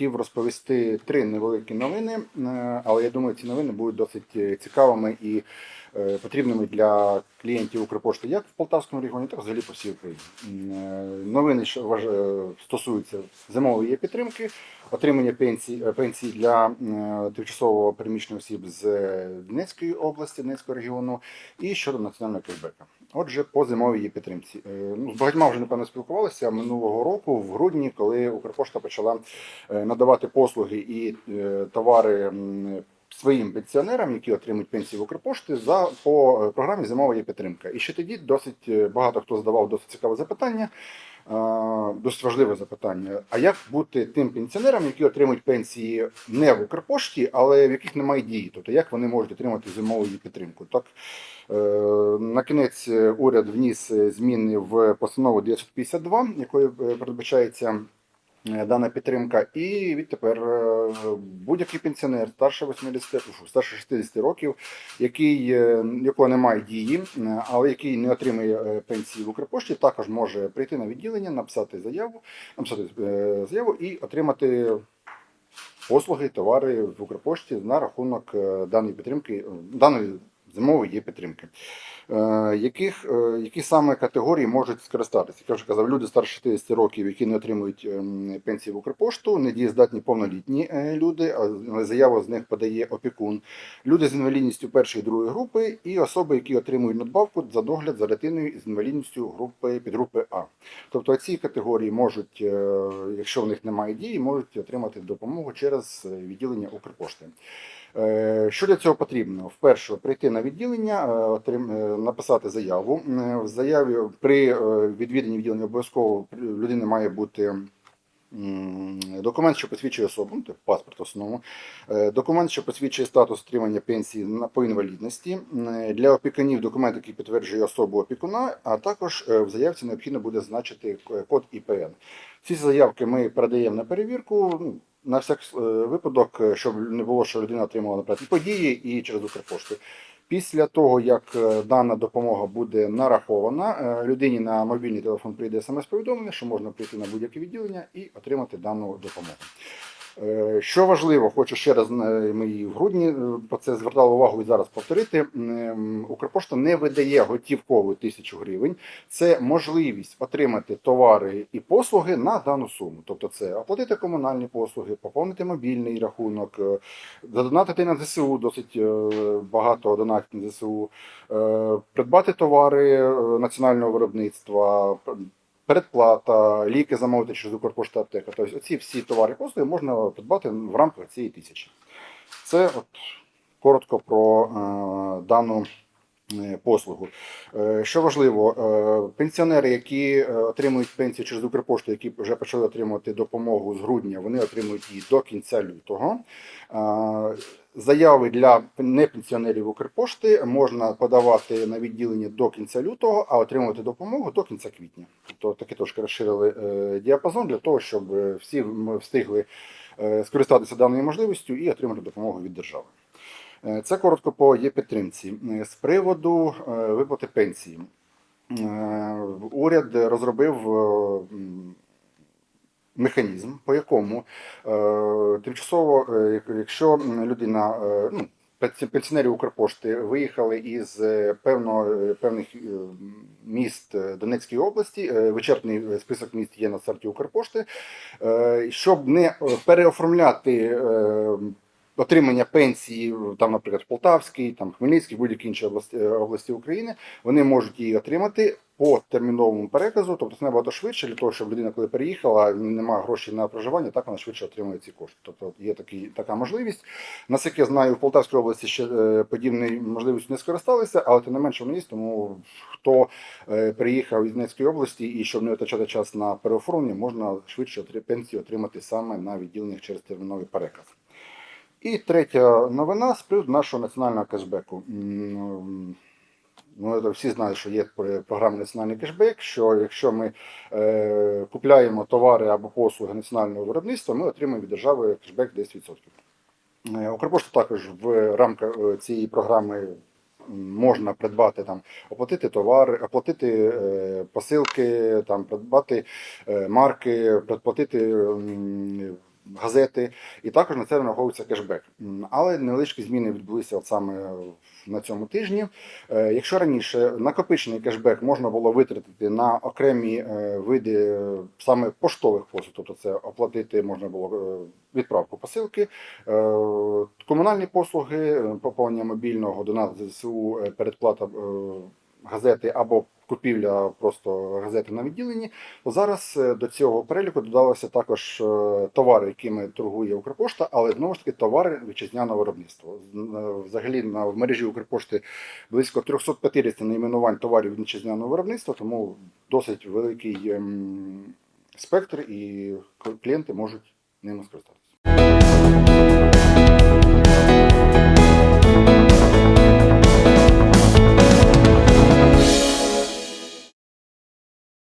хотів розповісти три невеликі новини, е, але я думаю, ці новини будуть досить е, цікавими і е, потрібними для клієнтів Укрпошти як в Полтавському регіоні, так і взагалі по всій Україні. Новини стосуються зимової підтримки, отримання пенсій, пенсій для тимчасово переміщених осіб з Донецької області, Донецького регіону і щодо національного кешбека. Отже, по зимовій підтримці. Е, Ну, з багатьма вже напевно спілкувалися минулого року, в грудні, коли Укрпошта почала е, надавати послуги і е, товари своїм пенсіонерам, які отримують пенсії в Укрпошти, за по програмі зимова є підтримка. І ще тоді досить багато хто задавав досить цікаве запитання. Досить важливе запитання. А як бути тим пенсіонерам, які отримують пенсії не в Укрпошті, але в яких немає дії? Тобто як вони можуть отримати зимову підтримку? Так Е, На кінець е, уряд вніс е, зміни в постанову 952, якою передбачається дана підтримка. І відтепер е, будь-який пенсіонер старше 80, фу, старше 60 років, який, е, якого немає дії, е, але який не отримує е, пенсії в Укрпошті, також може прийти на відділення, написати заяву, написати е, заяву і отримати. Послуги, товари в Укрпошті на рахунок е, даної підтримки, е, даної зимової є підтримки. Е, яких, е, які саме категорії можуть скористатися? Як я вже казав, люди старше 60 років, які не отримують ем, пенсії в Укрпошту, недієздатні повнолітні е, люди, але заяву з них подає опікун, люди з інвалідністю першої і другої групи і особи, які отримують надбавку за догляд за дитиною з інвалідністю групи підгрупи А. Тобто ці категорії можуть, якщо в них немає дії, можуть отримати допомогу через відділення Укрпошти. Е, Що для цього потрібно? Вперше прийти на відділення, е, е, написати заяву. В заяві при відвіденні відділення обов'язково людини має бути документ, що посвідчує особу, ну, тобто паспорт основному, документ, що посвідчує статус отримання пенсії по інвалідності. Для опікунів документ, який підтверджує особу опікуна, а також в заявці необхідно буде значити код ІПН. Ці заявки ми передаємо на перевірку. На всяк е, випадок, е, щоб не було, що людина отримала наприклад, і події і через Укрпошту. Після того, як е, дана допомога буде нарахована, людині на мобільний телефон прийде смс-повідомлення, що можна прийти на будь-яке відділення і отримати дану допомогу. Е, Що важливо, хочу ще раз е, ми і в грудні е, про це звертали увагу і зараз повторити. Укрпошта не видає готівкову тисячу гривень. Це можливість отримати товари і послуги на дану суму. Тобто, це оплатити комунальні послуги, поповнити мобільний рахунок, задонатити на ЗСУ, досить багато донатів на ЗСУ, придбати товари національного виробництва. Передплата, ліки замовити через Укрпошта аптека. Тобто оці всі товари послуги можна придбати в рамках цієї тисячі. Це от коротко про е, дану послугу. Е, що важливо, е, пенсіонери, які е, отримують пенсію через Укрпошту, які вже почали отримувати допомогу з грудня, вони отримують її до кінця лютого. Е, Заяви для непенсіонерів Укрпошти можна подавати на відділення до кінця лютого, а отримувати допомогу до кінця квітня. Тобто таки трошки розширили е, діапазон для того, щоб е, всі встигли е, скористатися даною можливістю і отримати допомогу від держави. Е, Це коротко по є підтримці. Е, З приводу е, виплати пенсії. Уряд розробив механізм, по якому тимчасово, якщо людина, ну, пенсі- пенсіонери Укрпошти виїхали із певно, певних міст Донецької області, вичерпний список міст є на сайті Укрпошти, щоб не переоформляти отримання пенсії, там, наприклад, в Полтавській, там Хмельницькій, будь-які інші області, е, області України, вони можуть її отримати по терміновому переказу, тобто це набагато швидше для того, щоб людина, коли переїхала, немає грошей на проживання, так вона швидше отримує ці кошти. Тобто є такий, така можливість. Наскільки я знаю, в Полтавській області ще е, подібною можливістю не скористалися, але тим не менше воно є, тому хто е, приїхав із Донецької області і щоб не витрачати час на переоформлення, можна швидше пенсію отримати саме на відділеннях через терміновий переказ. І третя новина з приводу нашого національного кешбеку. Ну, всі знають, що є пр- програма національний кешбек, що якщо ми е, купляємо товари або послуги національного виробництва, ми отримуємо від держави кешбек 10%. Е, Укрпошта також в рамках е, цієї програми можна придбати там, оплатити товари, оплатити е, посилки, там, придбати марки, предплатити газети, і також на це нараховується кешбек. Але невеличкі зміни відбулися от саме на цьому тижні. Е, Якщо раніше накопичений кешбек можна було витратити на окремі е, види е, саме поштових послуг, тобто це оплатити можна було відправку посилки, комунальні послуги, поповнення мобільного донат ЗСУ, передплата газети або купівля просто газети на відділенні, то зараз е, до цього переліку додалося також е, товари, якими торгує Укрпошта, але знову ж таки товари вітчизняного виробництва. Е, Взагалі на в мережі Укрпошти близько 350 найменувань товарів вітчизняного виробництва, тому досить великий ем, спектр і клієнти можуть ними скористатися.